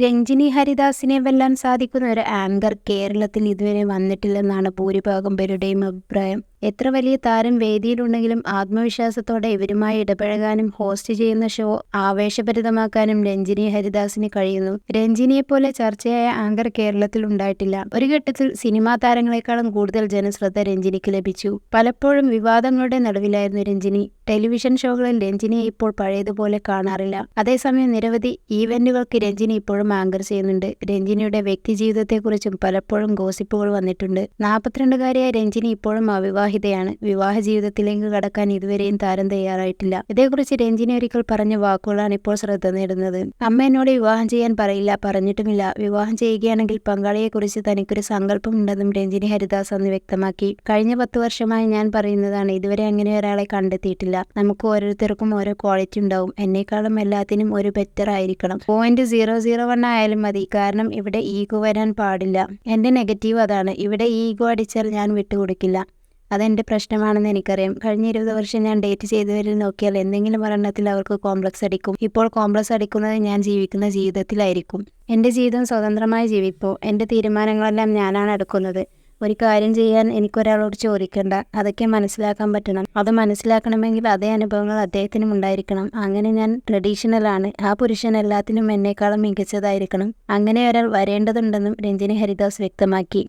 രഞ്ജിനി ഹരിദാസിനെ വെല്ലാൻ സാധിക്കുന്ന ഒരു ആങ്കർ കേരളത്തിൽ ഇതുവരെ വന്നിട്ടില്ലെന്നാണ് ഭൂരിഭാഗം പേരുടെയും അഭിപ്രായം. എത്ര വലിയ താരം വേദിയിലുണ്ടെങ്കിലും ആത്മവിശ്വാസത്തോടെ ഇവരുമായി ഇടപഴകാനും ഹോസ്റ്റ് ചെയ്യുന്ന ഷോ ആവേശഭരിതമാക്കാനും രഞ്ജിനി ഹരിദാസിന് കഴിയുന്നു. രഞ്ജിനിയെ പോലെ ചർച്ചയായ ആങ്കർ കേരളത്തിൽ ഉണ്ടായിട്ടില്ല. ഒരു ഘട്ടത്തിൽ സിനിമാ താരങ്ങളെക്കാളും കൂടുതൽ ജനശ്രദ്ധ രഞ്ജിനിക്ക് ലഭിച്ചു. പലപ്പോഴും വിവാദങ്ങളുടെ നടുവിലായിരുന്നു രഞ്ജിനി. ടെലിവിഷൻ ഷോകളിൽ രഞ്ജിനിയെ ഇപ്പോൾ പഴയതുപോലെ കാണാറില്ല. അതേസമയം നിരവധി ഈവന്റുകൾക്ക് രഞ്ജിനി ഇപ്പോഴും ആങ്കർ ചെയ്യുന്നുണ്ട്. രഞ്ജിനിയുടെ വ്യക്തി ജീവിതത്തെക്കുറിച്ചും പലപ്പോഴും ഗോസിപ്പുകൾ വന്നിട്ടുണ്ട്. നാൽപ്പത്തിരണ്ടുകാരിയായ രഞ്ജിനി ഇപ്പോഴും അവിവാഹിതയാണ് വിവാഹ ജീവിതത്തിലേക്ക് കടക്കാൻ ഇതുവരെയും താരം തയ്യാറായിട്ടില്ല. ഇതേക്കുറിച്ച് രഞ്ജിനി ഒരിക്കൽ പറഞ്ഞ വാക്കുകളാണ് ഇപ്പോൾ ശ്രദ്ധ നേടുന്നത്. അമ്മ എന്നോട് വിവാഹം ചെയ്യാൻ പറയില്ല പറഞ്ഞിട്ടുമില്ല. വിവാഹം ചെയ്യുകയാണെങ്കിൽ പങ്കാളിയെക്കുറിച്ച് തനിക്കൊരു സങ്കല്പമുണ്ടെന്നും രഞ്ജിനി ഹരിദാസ് അന്ന് വ്യക്തമാക്കി. കഴിഞ്ഞ പത്ത് വർഷമായി ഞാൻ പറയുന്നതാണ് ഇതുവരെ അങ്ങനെ ഒരാളെ കണ്ടെത്തിയിട്ടില്ല. നമുക്ക് ഓരോരുത്തർക്കും ഓരോ ക്വാളിറ്റി ഉണ്ടാവും. എന്നെക്കാളും എല്ലാത്തിനും ഒരു ബെറ്റർ ആയിരിക്കണം. പോയിന്റ് സീറോ സീറോ വൺ ആയാലും മതി. കാരണം ഇവിടെ ഈഗോ വരാൻ പാടില്ല. എന്റെ നെഗറ്റീവ് അതാണ്. ഇവിടെ ഈഗോ അടിച്ചാൽ ഞാൻ വിട്ടുകൊടുക്കില്ല. അതെന്റെ പ്രശ്നമാണെന്ന് എനിക്കറിയാം. കഴിഞ്ഞ ഇരുപത് വർഷം ഞാൻ ഡേറ്റ് ചെയ്തവരിൽ നോക്കിയാൽ എന്തെങ്കിലും ഒരെണ്ണത്തിൽ അവർക്ക് കോംപ്ലക്സ് അടിക്കും. ഇപ്പോൾ കോംപ്ലക്സ് അടിക്കുന്നത് ഞാൻ ജീവിക്കുന്ന ജീവിതത്തിലായിരിക്കും. എന്റെ ജീവിതം സ്വതന്ത്രമായി ജീവിപ്പോ? എന്റെ തീരുമാനങ്ങളെല്ലാം ഞാനാണ് എടുക്കുന്നത്. ഒരു കാര്യം ചെയ്യാൻ എനിക്കൊരാളോട് ചോദിക്കണ്ട. അതൊക്കെ മനസ്സിലാക്കാൻ പറ്റണം. അത് മനസ്സിലാക്കണമെങ്കിൽ അതേ അനുഭവങ്ങൾ അദ്ദേഹത്തിനും ഉണ്ടായിരിക്കണം. അങ്ങനെ ഞാൻ ട്രഡീഷണലാണ്. ആ പുരുഷൻ എല്ലാത്തിനും എന്നെക്കാളും മികച്ചതായിരിക്കണം. അങ്ങനെ ഒരാൾ വരേണ്ടതുണ്ടെന്നും രഞ്ജിനി ഹരിദാസ് വ്യക്തമാക്കി.